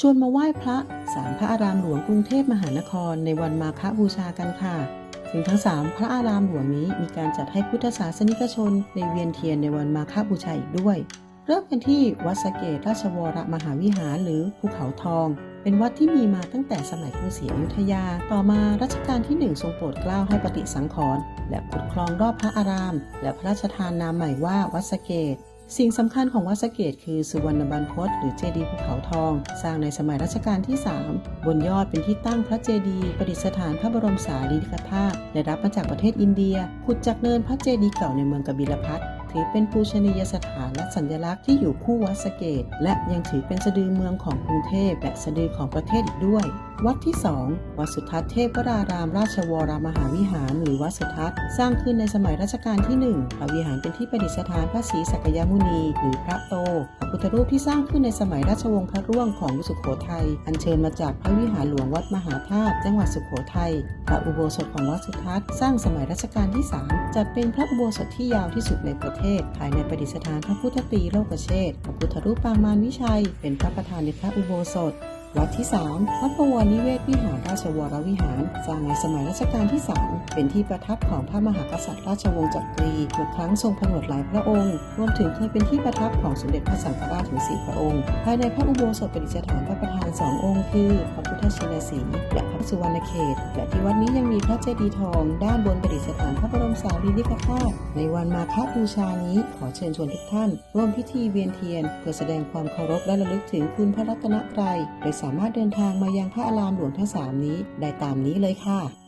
ชวนมาไหว้พระสามพระอารามหลวงกรุงเทพมหานครในวันมาฆบูชากันค่ะซึ่งทั้งสามพระอารามหลวงนี้มีการจัดให้พุทธศาสนิกชน ในเวียนเทียนในวันมาฆบูชาอีกด้วย เริ่มกันที่วัดสเกตราชวรมหาวิหารหรือภูเขาทอง เป็นวัดที่มีมาตั้งแต่สมัยกรุงศรีอยุธยา ต่อมารัชกาลที่หนึ่งทรงโปรดเกล้าให้ปฏิสังขรณ์และขุดคลองรอบพระอาราม และพระราชทานนามใหม่ว่าวัดสเกต สิ่งสำคัญของวัดสะเกตคือสุวรรณบรรพตหรือเจดีย์ภูเขาทอง สร้างในสมัยรัชกาลที่ 3 บนยอดเป็นที่ตั้งพระเจดีย์ประดิษฐานพระบรมสารีริกธาตุได้รับมาจากประเทศอินเดียขุดจากเนินพระเจดีย์เก่าในเมืองกบิลพัท ถือเป็นภูชนียสถานและสัญลักษณ์ที่อยู่คู่วัดสเกต และยังถือเป็นสะดือเมืองของกรุงเทพและสะดือของประเทศอีกด้วย วัดที่ 2 วัดสุทัศน์เทพวรารามราชวรมหาวิหารหรือวัดสุทัศน์สร้างขึ้นในสมัยรัชกาลที่ 1พระวิหารเป็นที่ประดิษฐานพระศรีสักยมุนี หรือพระโต พระพุทธรูปที่สร้างขึ้นในสมัยราชวงศ์พระร่วงของสุขโขทัย อัญเชิญมาจากพระวิหารหลวงวัดมหาธาตุจังหวัดสุโขทัย พระอุโบสถของวัดสุทัศน์สร้างสมัยรัชกาลที่ 3 จัดเป็นพระอุโบสถที่ยาวที่สุดในประเทศ ภายในประดิษฐานพระพุทธตรีโลกเชษฐ์พระพุทธรูปปางมารวิชัย เป็นพระประธานในพระอุโบสถ วัดที่ 3 วัดประวรนิเวศวิหารราชวรวิหาร สร้างในสมัยรัชกาลที่ 3 เป็นที่ประทับของพระมหากษัตริย์ราชวงศ์จักรีเมื่อครั้งทรงผนวดหลายพระองค์ รวมถึงเคยเป็นที่ประทับของสมเด็จพระสังฆราชถึงสี่พระองค์ ภายในพระอุโบสถประดิษฐานพระประธานสององค์ คือพระพุทธชินสีห์และพระสุวรรณเขต และที่วัดนี้ยังมีพระเจดีย์ทอง ด้านบนประดิษฐานพระบรมสารีริกธาตุ ในวันมาฆบูชานี้ขอเชิญชวนทุกท่าน ร่วมพิธีเวียนเทียน เพื่อแสดงความเคารพและระลึกถึงคุณพระรัตนตรัยโดยสามารถเดินทางมายังพระอารามหลวงทั้งสามนี้ได้ตามนี้เลยค่ะ